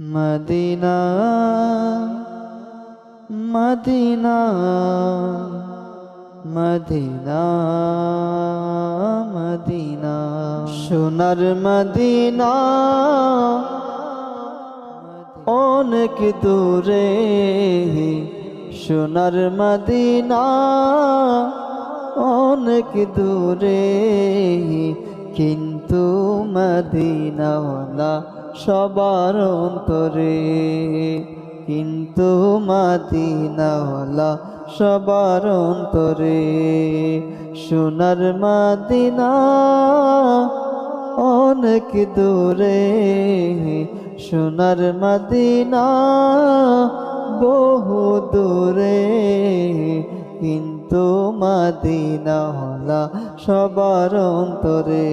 Medina Medina Medina Medina. সোনার Medina অনেক দূরে। সোনার মদিনা অনেক দূরে। কিন্তু মদিনাওয়ালা সবার অন্তরে। কিন্তু মাদিনাওয়ালা সবার অন্তরে। সোনার মাদিনা অনেক দূরে, সোনার মাদিনা বহু দূরে। কিন্তু মাদিনা হলা সবার অন্তরে,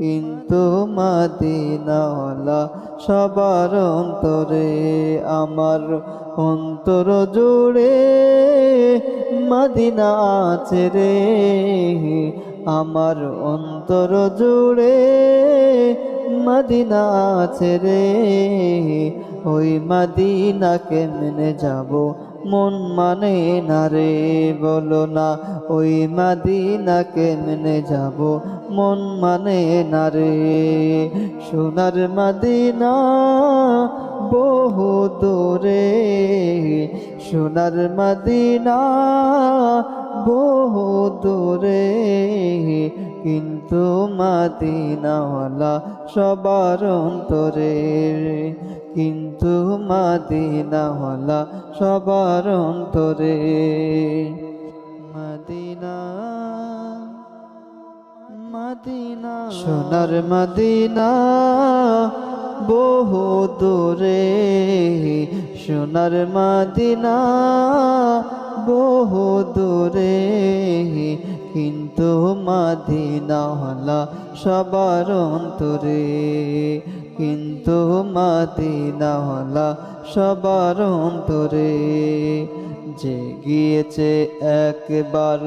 কিন্তু মাদিনা হলা সবার অন্তরে আমার অন্তর জুড়ে মাদিনা আছে রে, আমার অন্তর জুড়ে মদিনা আছে রে। ওই মদিনা কেমনে যাব মন মানে না রে, বলো না, ওই মদিনা কেমনে যাব? মন মানে না রে, সোনার মদিনা বহু দূরে। সোনার মদিনা বহু দূরে কিন্তু মাদিনাওয়ালা সবার অন্তরে। কিন্তু মাদিনাওয়ালা সবার অন্তরে। Medina, Medina. সোনার মদিনা বহু দূরে। সোনার মাদিনা বহু দূরে। কিন্তু মাদিনা হলা সবার অন্তরে কিন্তু মাদিনা হলা সবার অন্তরে। যে গিয়েছে একবার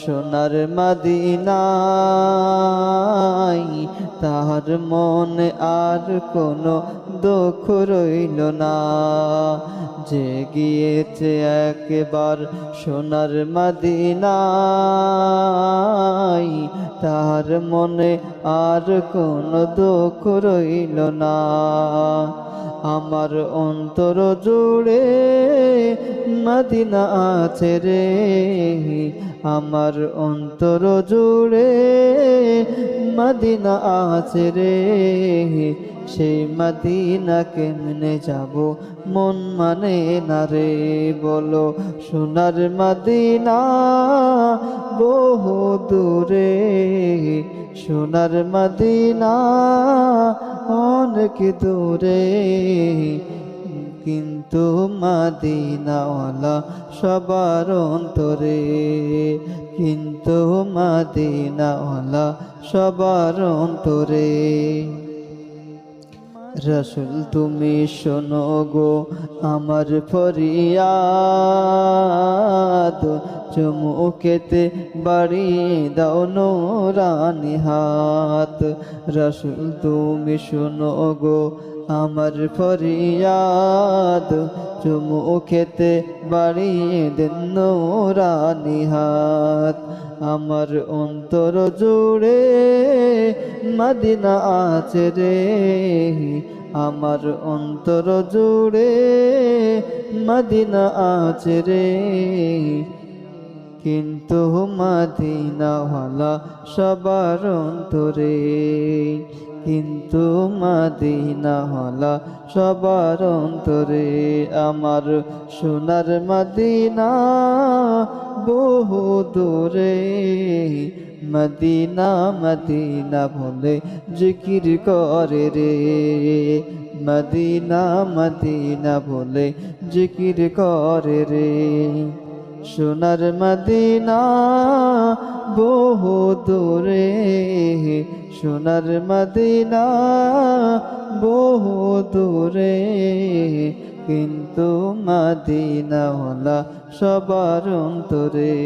সোনার মাদিনাই তাহার মনে আর কোনো দুঃখ রইল না। যে গিয়েছে একবার সোনার মাদিনাই তাহার মনে আর কোনো দুঃখ রইল না। আমার অন্তর জুড়ে মদিনা আছে রে, আমার অন্তর জুড়ে মদিনা আছে রে। সেই মদিনা কেমনে যাব, মন মানে না রে? বলো, সোনার মদিনা বহু দূরে, সোনার মদিনা অনেক দূরে। কিন্তু মাদিনাওয়ালা সবার অন্তরে, কিন্তু মাদিনাওয়ালা সবার অন্তরে। রসুল, তুমি শোনো গো আমার ফরিয়াদ, চুমুকেতে বাড়িয়ে দাও নোরানি হাত। রসুল, তুমি শোনো গো আমার ফরিয়াদ, চুমু খেতে বাড়িয়ে দেন নোরানি হাত আমার অন্তর জুড়ে মাদিনা আছে রে। আমার অন্তর জুড়ে মাদিনা আছে রে। কিন্তু মদিনা হলা সবার অন্তরে কিন্তু মদিনা হলা সবার অন্তরে আমার সোনার মাদিনা। বহু দূরে মদিনা মদিনা বলে জিকির করে রে। মদিনা মদিনা বলে জিকির করে রে। সোনার মদিনা বহু দূরে, সোনার মদিনা বহু দূরে। কিন্তু মদিনা হলা সবার অন্তরে,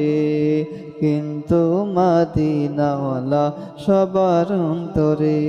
কিন্তু মদিনা হলা সবার অন্তরে।